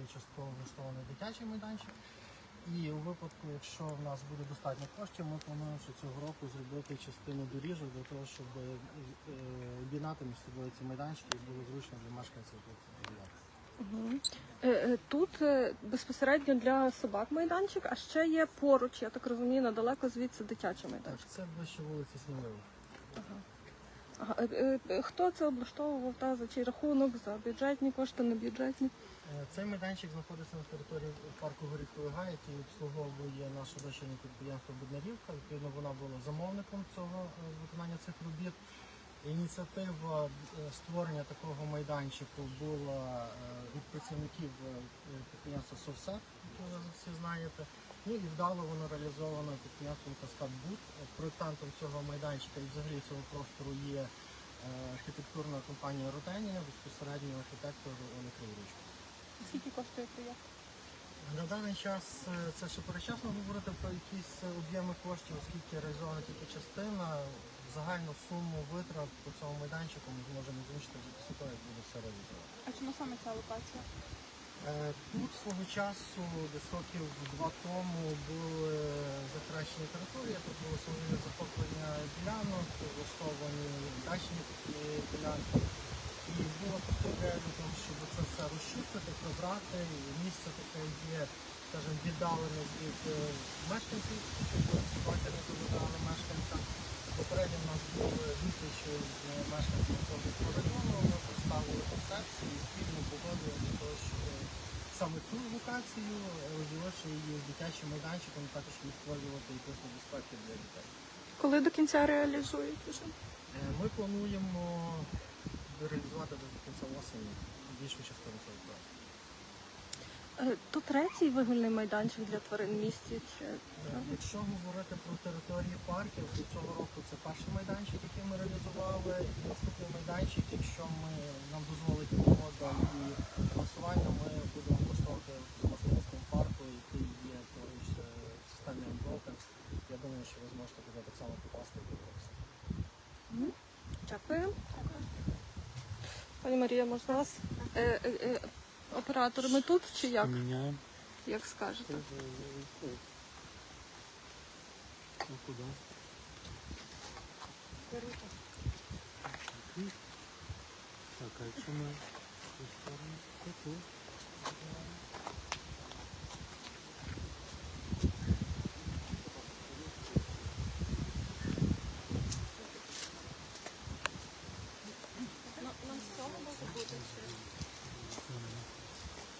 є частково влаштований дитячий майданчик. І у випадку, якщо в нас буде достатньо коштів, ми плануємо ще цього року зробити частину доріжок для того, щоб е, об'єднати між собою ці майданчики і було зручно для мешканців тут е, Тут безпосередньо для собак майданчик, а ще є поруч, я так розумію, недалеко звідси дитячий Так, це ближче вулиці Сміливо. Ага. Хто це облаштовував та за чий рахунок, за бюджетні кошти, не бюджетні? Е, Цей майданчик знаходиться на території парку Горіховий Гай, який обслуговує наше дочірнє підприємство Буднарівка. Відповідно, вона була замовником цього е, виконання цих робіт. Ініціатива е, створення такого майданчику була від працівників підприємства Совсет, яке ви всі знаєте. Ну і вдало воно реалізовано підприємством Каскад Буд. Е, Проєктантом цього майданчика і взагалі цього простору є архітектурна компанія Ротенія, безпосередньо архітектор Оля Криворучко. Скільки коштує проєкт? На даний час е, це ще перечасно говорити про якісь об'єми коштів, оскільки реалізована тільки частина. Загальну суму витрат по цьому майданчику ми зможемо озвучити вже після того, як буде все реалізовано. А чому саме ця локація? Е, Тут свого часу, десь років два тому, були закращені території, тут було самовільне захоплення ділянок, влаштовані дачні ділянки. Просто ідея для того, щоб це все розчистити, прибрати. І місце таке є, скажімо, віддалене від е, мешканців, щоб собаки не заважали мешканцям. Попередньо в нас були зустрічі з мешканцями цього району, ми представили концепцію і спільно погодили для того, щоб саме цю локацію, розділивши її з дитячим майданчиком, також не створювати якусь небезпеки для дітей. Коли до кінця реалізують вже? Е, Ми плануємо реалізувати до кінця осені більшу частину цього проекту. Е, То третій вигульний майданчик для тварин. Чи... Е, Якщо говорити про території парків, то цього року це перший майданчик, який ми реалізували. І наступний майданчик, якщо ми нам дозволить погода і фінансування, ми будемо влаштовувати в Мостинському парку, який є поруч е, в системі Unbroken. Я думаю, що ви зможете туди так само попасти і подивитися. Дякую. Пані Марія, можна вас? Е, е, е, оператор, ми тут чи як? Міняємо. Як скажете? Ну, куди? Так, а якщо ми в цю сторону, то тут.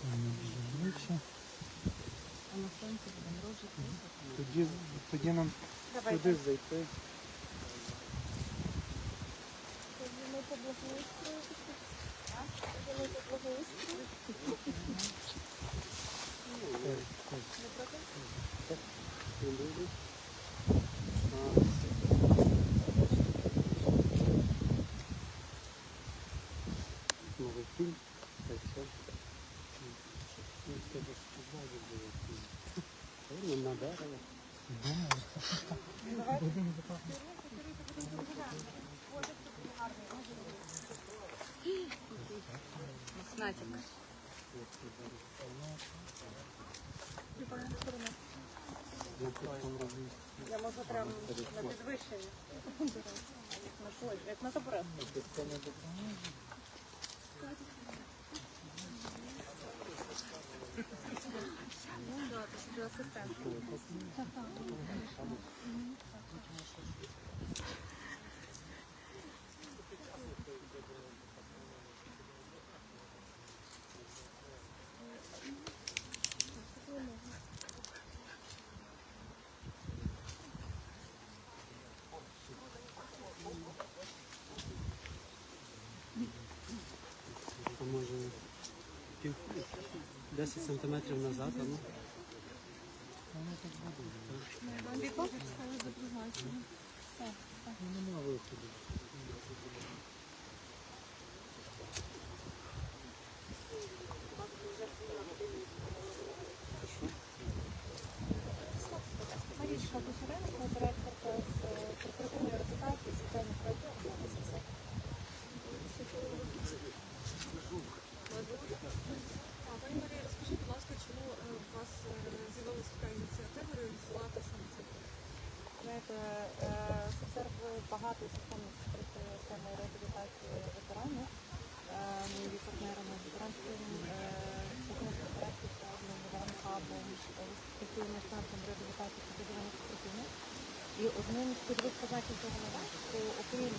Воно вже ближче. Тоді, тоді нам сюди зайти. Новий фільм, та й все. Ну, в ж ззаді було фільм. На дерево. Я можу прямо на підвищенні. Як на табурет. Тут це не допоможе. А може пів 10 сантиметрів назад, а ну. Воно так буде. Ну, Нема виходу. знаєте, сервує багато систем системи реабілітації ветеранів. Е, Ми є партнерами ветеранської е, психологічної проєкту одним хабом спілкуємося з е, реабілітації та дивимося І одним з ключових позначень цього надатку, окрім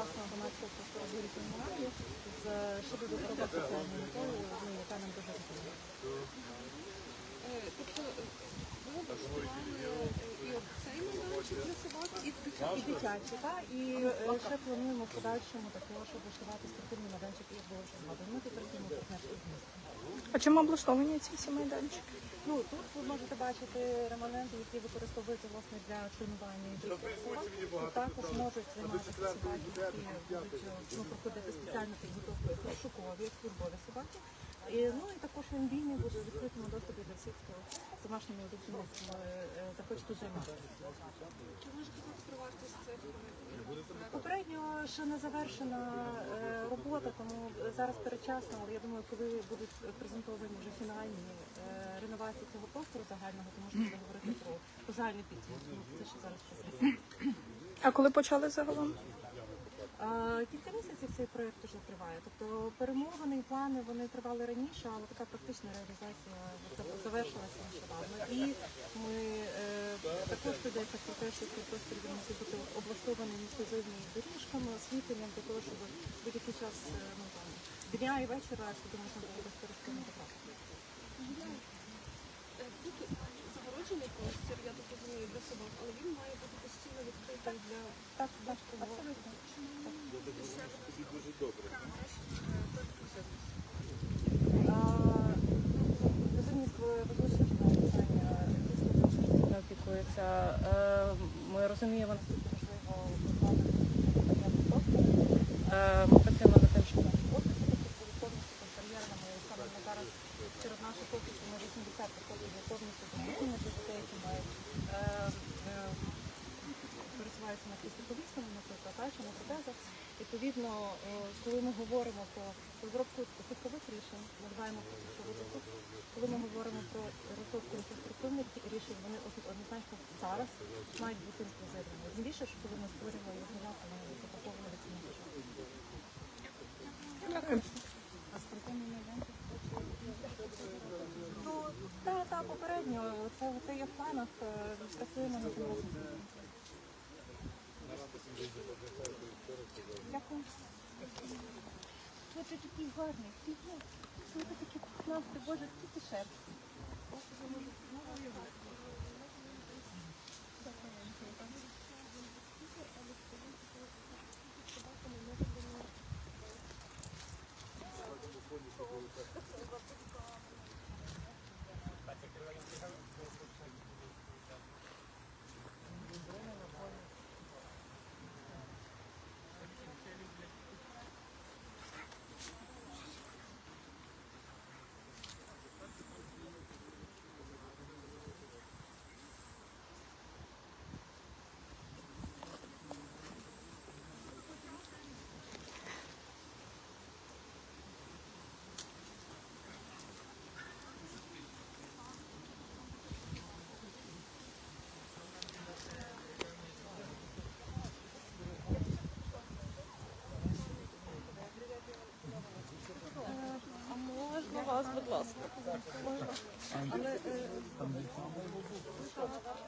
класного громадського простору раді з додатково соціальною метою, ну, яка нам дуже важлива. Е, Тобто е, і і І дитячий. дитячі, та, і е, ще плануємо в подальшому також облаштувати спортивний майданчик, як було вже згадано. Ми тут працюємо партнерство з містом. Чим облаштовані ці всі майданчики? Ну тут ви можете бачити реманенти, які використовуються власне для тренування. Тут також можуть займатися собаки, які будуть е, ну, проходити спеціальну підготовку як розшукові, як службові собаки. І, ну і також він вільний буде в відкритому доступі для всіх, хто з домашніми улюбленцями е, захоче тут займатися. Чи можете сказати про вартість цих? Попередньо ще не завершена е, робота, тому зараз передчасно, але я думаю, коли будуть презентовані вже фінальні е, реновації цього простору загального, то можна буде говорити про, загальний підсумок. Це ще зараз час. А коли почали загалом? Кілька місяців цей проєкт вже триває. Тобто перемовини і плани вони тривали раніше, але така практична реалізація завершилася нещодавно. І ми е, також йдеться про те, що цей простір він мусить бути облаштований інклюзивними доріжками, освітленням для того, щоб будь-який час е, ну, там, дня і вечора сюди можна було безперешкодно потрапити. Е, загороджений простір, я так розумію, для собак, але він має бути відкритий для Так, так, абсолютно. Розумівство визначення питання дійсно опікується. Е, Ми розуміємо, наскільки важливо виконувати просто. Ми працюємо над тим, щоб наші офіси були повністю контрольєрними. І Саме на зараз серед наших офісів на 80 проходять вже повністю дослідження для дітей, які мають е, е, пересуваються на фізиколісному, наприклад, та, чи на протезах. Відповідно, е, коли ми говоримо про розробку цифрових рішень, дбаємо про цифрову закупку. Коли ми говоримо про розробку інфраструктурних рішень, вони однозначно зараз мають бути інклюзивними. Тим більше, що коли ми створюємо громади, ми запаковували ці межі. А майданчик? Ну, так, попередньо. Це, це є в планах. е, Працюємо цим разом. Дякую. Ти такий гарний. Це такі пухнасті, боже, скільки шерсть. А можна вас,